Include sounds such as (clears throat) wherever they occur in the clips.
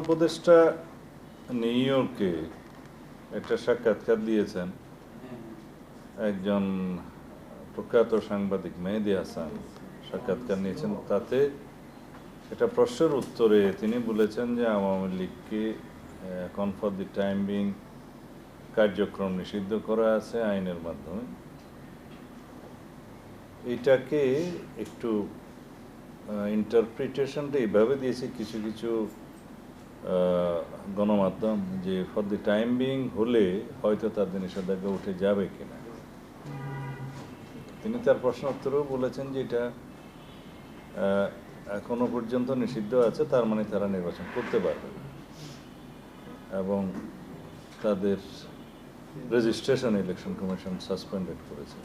উপদেষ্টা নিউ ইয়র্কে একটা সাক্ষাৎকার দিয়েছেন। একজন প্রখ্যাত সাংবাদিক মেহেদি হাসান সাক্ষাৎকার নিয়েছেন। তাতে একটা প্রশ্নের উত্তরে তিনি বলেছেন যে আওয়ামী লীগকে এখন ফর দি টাইম বিং কার্যক্রম নিষিদ্ধ করা আছে আইনের মাধ্যমে। এটাকে একটু ইন্টারপ্রিটেশনটা এইভাবে দিয়েছে, কিছু কিছু গণমাধ্যম যে ফর দি টাইম বিং হলে হয়তো তাদের নিষেধাজ্ঞা উঠে যাবে কিনা। তিনি তার প্রশ্ন উত্তরেও বলেছেন যে এটা এখনও পর্যন্ত নিষিদ্ধ আছে, তার মানে তারা নির্বাচন করতে পারবে এবং তাদের রেজিস্ট্রেশন ইলেকশন কমিশন সাসপেন্ডেড করেছে।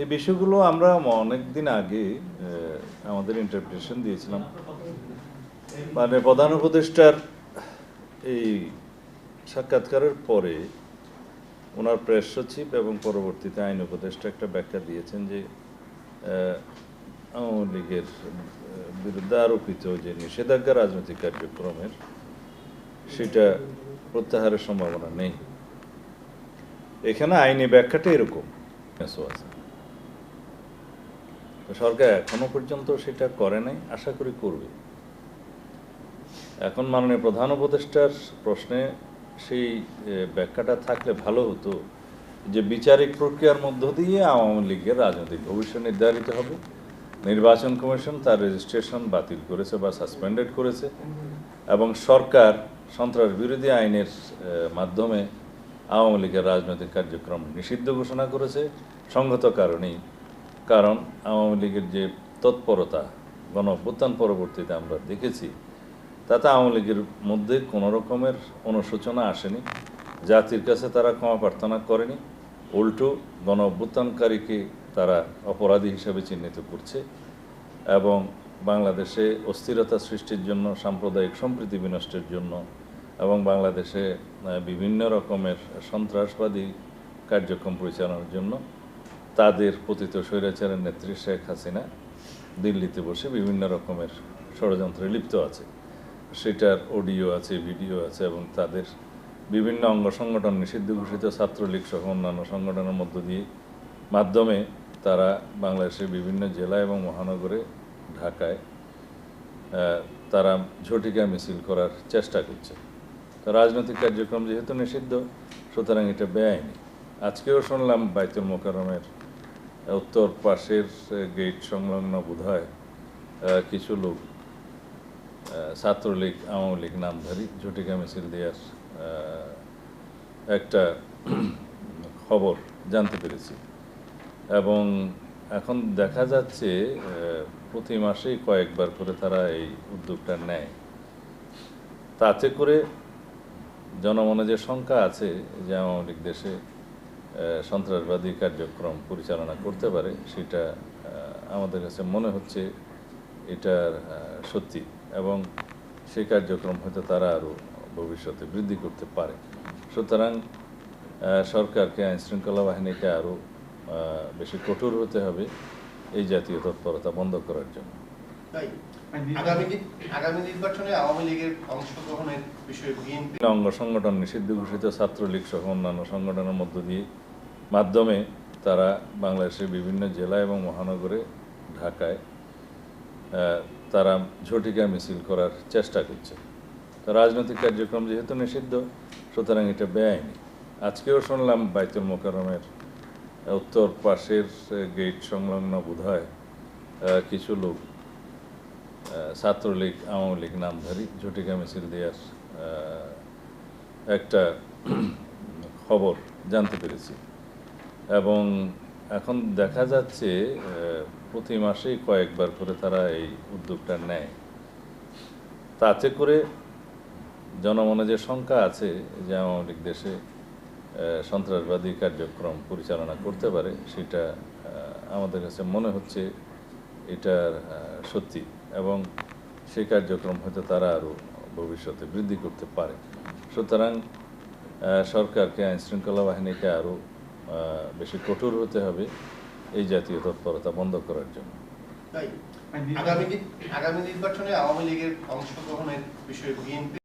এই বিষয়গুলো আমরা অনেক দিন আগে আমাদের ইন্টারপ্রিটেশন দিয়েছিলাম। মানে প্রধান উপদেষ্টার এই সাক্ষাৎকারের পরে ওনার প্রেস সচিব এবং পরবর্তীতে আইন উপদেষ্টা একটা ব্যাখ্যা দিয়েছেন যে আওয়ামী লীগের বিরুদ্ধে আরোপিত যে নিষেধাজ্ঞা রাজনৈতিক কার্যক্রমের, সেটা প্রত্যাহারের সম্ভাবনা নেই। এখানে আইনি ব্যাখ্যাটা এরকম আছে সরকার এখনও পর্যন্ত সেটা করে নাই, আশা করি করবে। এখন মাননীয় প্রধান উপদেষ্টার প্রশ্নে সেই ব্যাখ্যাটা থাকলে ভালো হতো যে বিচারিক প্রক্রিয়ার মধ্য দিয়ে আওয়ামী লীগের রাজনৈতিক ভবিষ্যৎ নির্ধারিত হবে। নির্বাচন কমিশন তার রেজিস্ট্রেশন বাতিল করেছে বা সাসপেন্ডেড করেছে এবং সরকার সন্ত্রাস বিরোধী আইনের মাধ্যমে আওয়ামী লীগের রাজনৈতিক কার্যক্রম নিষিদ্ধ ঘোষণা করেছে। সংগত কারণেই কারণ আওয়ামী লীগের যে তৎপরতা গণ অভ্যুত্থান পরবর্তীতে আমরা দেখেছি, তাতে আওয়ামী লীগের মধ্যে কোনো রকমের অনুশোচনা আসেনি। জাতির কাছে তারা ক্ষমা প্রার্থনা করেনি। উল্টো গণ অভ্যুত্থানকারীকে তারা অপরাধী হিসেবে চিহ্নিত করছে এবং বাংলাদেশে অস্থিরতা সৃষ্টির জন্য, সাম্প্রদায়িক সম্প্রীতি বিনষ্টের জন্য এবং বাংলাদেশে বিভিন্ন রকমের সন্ত্রাসবাদী কার্যক্রম পরিচালনার জন্য তাদের পতিত স্বৈরাচারের নেত্রী শেখ হাসিনা দিল্লিতে বসে বিভিন্ন রকমের ষড়যন্ত্রে লিপ্ত আছে। সেটার অডিও আছে, ভিডিও আছে এবং তাদের বিভিন্ন অঙ্গ সংগঠন, নিষিদ্ধ ঘোষিত ছাত্রলীগ সহ অন্যান্য সংগঠনের মধ্য দিয়ে মাধ্যমে তারা বাংলাদেশের বিভিন্ন জেলা এবং মহানগরে, ঢাকায় তারা ঝটিকা মিছিল করার চেষ্টা করছে। তো রাজনৈতিক কার্যক্রম যেহেতু নিষিদ্ধ, সুতরাং এটা বেআইনি। আজকেও শুনলাম বাইতুল মোকারমের উত্তর পাশের গেট সংলগ্ন আহ, কিছু লোক ছাত্রলীগ আওয়ামী লীগ নামধারী ঝটিকা মিছিল দেওয়ার একটা (clears throat) খবর জানতে পেরেছি। এবং এখন দেখা যাচ্ছে প্রতি মাসেই কয়েকবার করে তারা এই উদ্যোগটা নেয়। তাতে করে জনমনে যে শঙ্কা আছে যে আওয়ামী লীগ দেশে সন্ত্রাসবাদী কার্যক্রম পরিচালনা করতে পারে সেটা আমাদের কাছে মনে হচ্ছে এটার সত্যি এবং সেই কার্যক্রম হয়তো তারা আরও ভবিষ্যতে বৃদ্ধি করতে পারে। সুতরাং সরকারকে আইন শৃঙ্খলা বাহিনীকে আরও বেশি কঠোর হতে হবে এই জাতীয় তৎপরতা বন্ধ করার জন্য। অঙ্গ সংগঠন নিষিদ্ধ ঘোষিত ছাত্রলীগ সহ অন্যান্য সংগঠনের মধ্য দিয়ে মাধ্যমে তারা বাংলাদেশের বিভিন্ন জেলা এবং মহানগরে, ঢাকায় তারা ঝটিকা মিছিল করার চেষ্টা করছে। তো রাজনৈতিক কার্যক্রম যেহেতু নিষিদ্ধ, সুতরাং এটা বেআইনি। আজকেও শুনলাম বাইতুল মোকারমের উত্তর পাশের গেট সংলগ্ন বোধহয় কিছু লোক ছাত্রলীগ, আওয়ামী লীগ নামধারী ঝটিকা মিছিল দেওয়ার একটা (clears throat) খবর জানতে পেরেছি। এবং এখন দেখা যাচ্ছে প্রতি মাসেই কয়েকবার করে তারা এই উদ্যোগটা নেয়। তাতে করে জনমনে যে শঙ্কা আছে যে আওয়ামী দেশে সন্ত্রাসবাদী কার্যক্রম পরিচালনা করতে পারে, সেটা আমাদের কাছে মনে হচ্ছে এটার সত্যি এবং সেই কার্যক্রম হয়তো তারা আরও ভবিষ্যতে বৃদ্ধি করতে পারে। সুতরাং সরকারকে, আইনশৃঙ্খলা বাহিনীকে আরও বেশি কঠোর হতে হবে এই জাতীয় তৎপরতা বন্ধ করার জন্য। আগামী নির্বাচনে আওয়ামী লীগের অংশগ্রহণের বিষয়ে বিএনপি